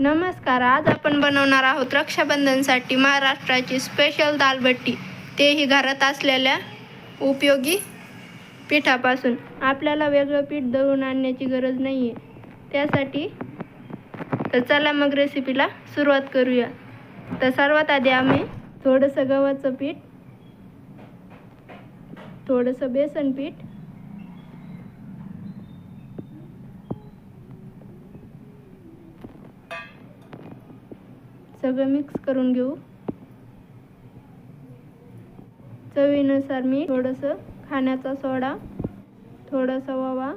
नमस्कार आज आपण बनवणार आहोत रक्षाबंधनसाठी महाराष्ट्राची स्पेशल दालबट्टी. तेही घरात असलेल्या उपयोगी पिठापासून. आपल्याला वेगळं पीठ दळून आणण्याची गरज नाही आहे त्यासाठी तर चला मग रेसिपीला सुरुवात करूया. तर सर्वात आधी आम्ही थोडंसं गव्हाचं पीठ थोडंसं बेसन पीठ सगळं मिक्स करून घेऊ. चवीनुसार मी थोडंसं खाण्याचा सोडा थोडासा वावा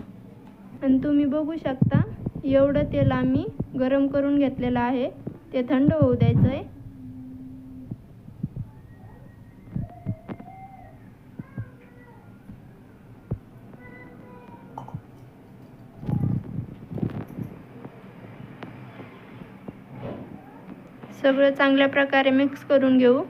आणि तुम्ही बघू शकता एवढं तेल आम्ही गरम करून घेतलेलं आहे. ते थंड होऊ द्यायचं आहे सगळं चांगल्या प्रकारे मिक्स करून घेऊ.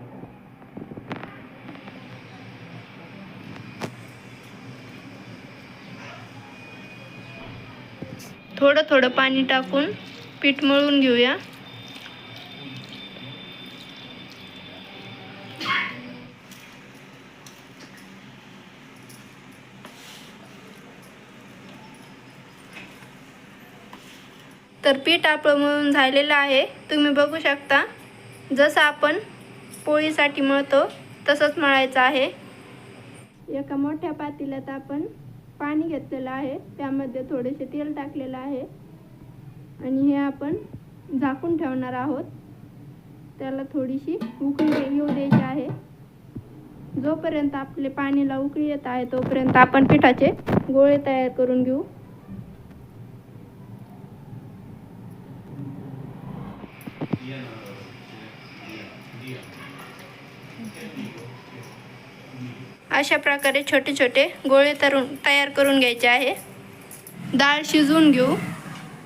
थोडं थोडं पाणी टाकून पीठ मळून घेऊया. तर पीठ आपलं मळून झालेलं आहे. तुम्ही बघू शकता. जसं आपण पोळीसाठी मळतो तसंच मळायचं आहे. एका मोठ्या पातेल्यात आपण पाणी घेतलेलं आहे. त्यामध्ये थोडेसे तेल टाकलेलं आहे. आणि हे आपण झाकून ठेवणार आहोत. त्याला थोडीशी उकळी येऊ द्यायची आहे. जोपर्यंत आपले पाणीला उकळी येत आहे तोपर्यंत आपण पिठाचे गोळे तयार करून घेऊ. अशा प्रकारे छोटे छोटे गोळे तरून तयार करून घ्यायचे आहे. डाळ शिजवून घेऊ.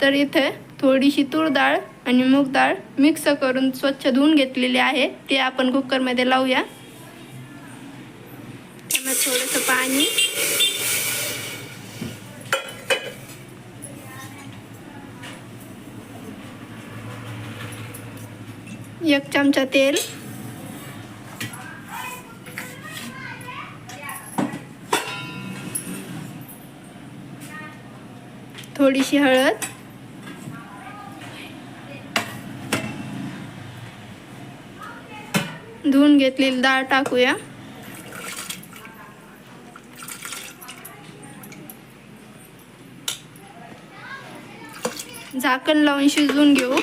तर इथे थोडीशी तूर डाळ आणि मूग डाळ मिक्स करून स्वच्छ धुवून घेतलेली आहे. ते आपण कुकरमध्ये लावूया. त्यामध्ये थोडंसं पाणी. एक चमचा तेल. थोडीशी हळद. धुवून घेतलेली डाळ टाकूया. झाकण लावून शिजवून घेऊ.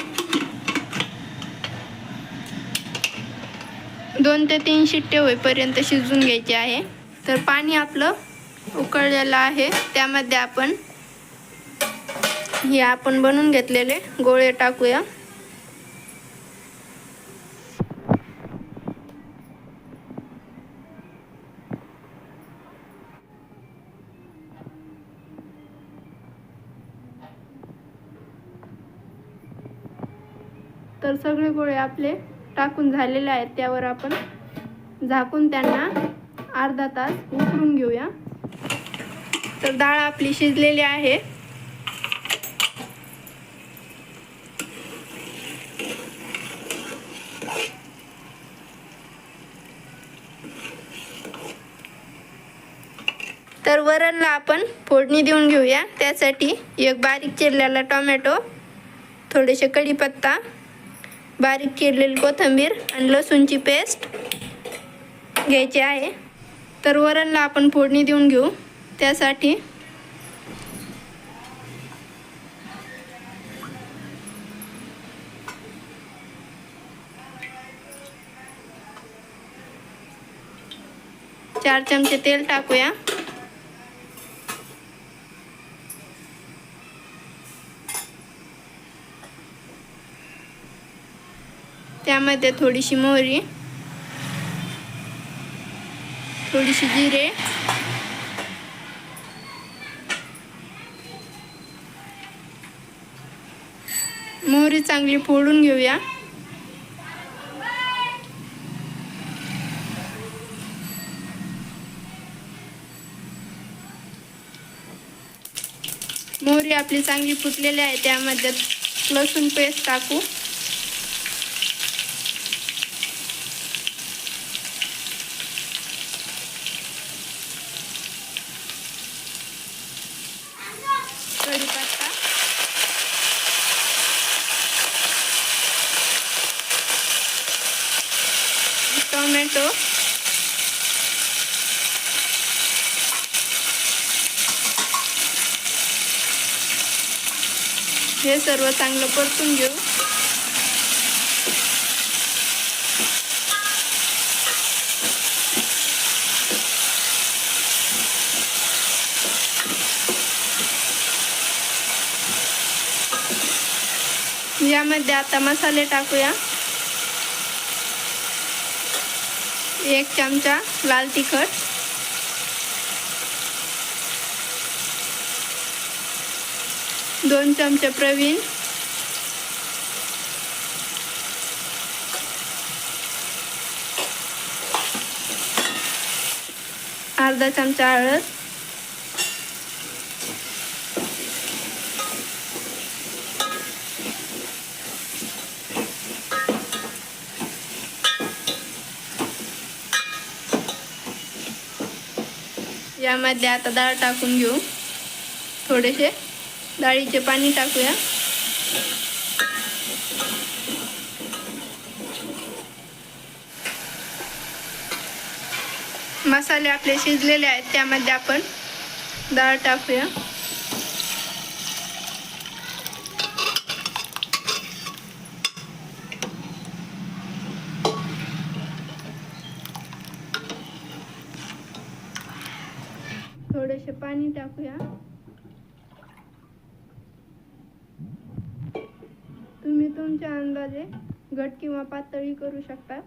दोन ते तीन शिट्टे होईपर्यंत शिजवून घ्यायचे आहे. तर पाणी आपलं उकळलेलं आहे. त्यामध्ये आपण हे आपण बनवून घेतलेले. गोळे टाकूया. तर सगळे गोळे आपले टाकून झालेले आहेत. त्यावर आपण झाकून त्यांना अर्धा तास उकळून घेऊया. तर डाळ आपली शिजलेली आहे. वरणला आपण फोडणी देऊन घेऊया. त्यासाठी एक बारीक चिरलेला टोमॅटो थोडेसे कढीपत्ता बारीक चिरलेली कोथिंबीर आणि लसूणची पेस्ट घ्यायची आहे. तर वरणला आपण फोडणी देऊन घेऊ. त्यासाठी चार चमचे तेल टाकूया. त्यामध्ये थोडीशी मोहरी थोडीशी जिरे मोहरी चांगली फोडून घेऊया. मोहरी आपली चांगली फुटलेली आहे त्यामध्ये लसूण पेस्ट टाकू कढीपत्ता टोमॅटो हे सर्व चांगलं परतून घेऊ. यामध्ये आता मसाले टाकूया. एक चमचा लाल तिखट. दोन चमचे प्रवीण. अर्धा चमचा हळद. यामध्ये आता डाळ टाकून घेऊ. थोडेसे. डाळीचे पाणी टाकूया. मसाले आपले शिजलेले आहेत त्यामध्ये आपण डाळ टाकूया. थोडेसे पाणी टाकूया. तुम्ही तुमच्या अंदाजे घट किंवा पातळी करू शकता.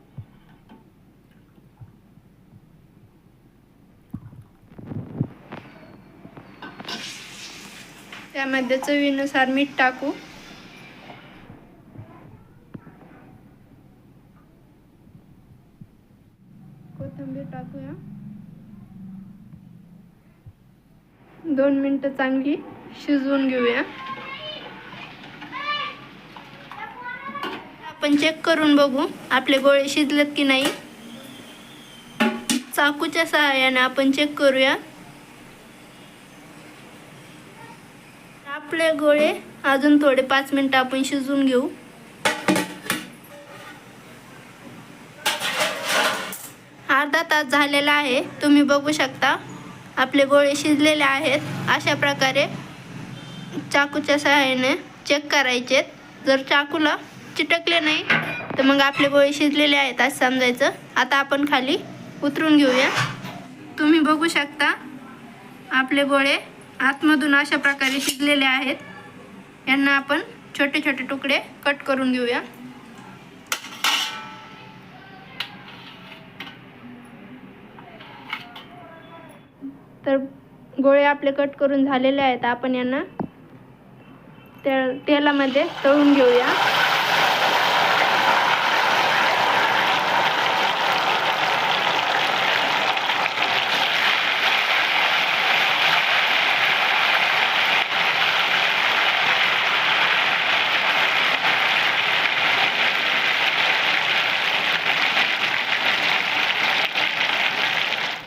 त्यामध्ये चवीनुसार मीठ टाकू कोथिंबीर टाकूया दोन मिनटं चांगली शिजवून घेऊया. आपण चेक करून बघू आपले गोळे शिजलेत की नाही. चाकूच्या सहाय्याने आपण चेक करूया. आपले गोळे अजून थोडे पाच मिनटं आपण शिजवून घेऊ. अर्धा तास झालेला आहे तुम्ही बघू शकता. आपले गोळे शिजलेले आहेत. अशा प्रकारे चाकूच्या सहाय्याने चेक करायचे जर चाकूला चिटकले नाही तर मग आपले गोळे शिजलेले आहेत असं समजायचं. आता आपण खाली उतरून घेऊया. तुम्ही बघू शकता आपले गोळे आतमधून अशा प्रकारे शिजलेले आहेत. यांना आपण छोटे छोटे तुकडे कट करून घेऊया. तर गोळे आपले कट करून झालेले आहेत. आपण यांना त्या तेलामध्ये तळून घेऊया.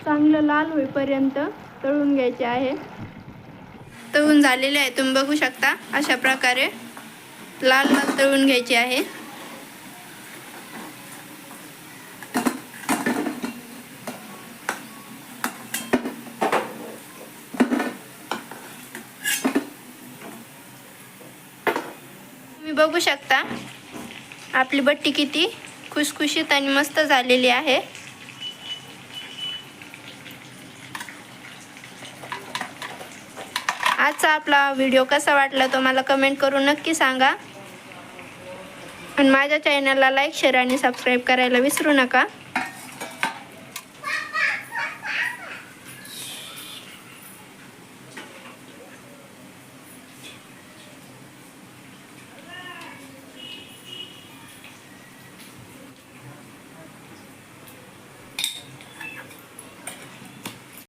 चांगलं लाल होईपर्यंत तळून घ्यायचे आहे. तळून झालेले आहे. तुम्ही बघू शकता अशा प्रकारे लाल लाल तळून घ्यायचे आहे. तुम्ही बघू शकता आपली बट्टी किती खुसखुशीत आणि मस्त झालेली आहे. आजचा आपला व्हिडिओ कसा वाटला तो मला कमेंट करून नक्की सांगा. आणि माझ्या चॅनलला लाईक शेअर आणि सबस्क्राईब करायला विसरू नका.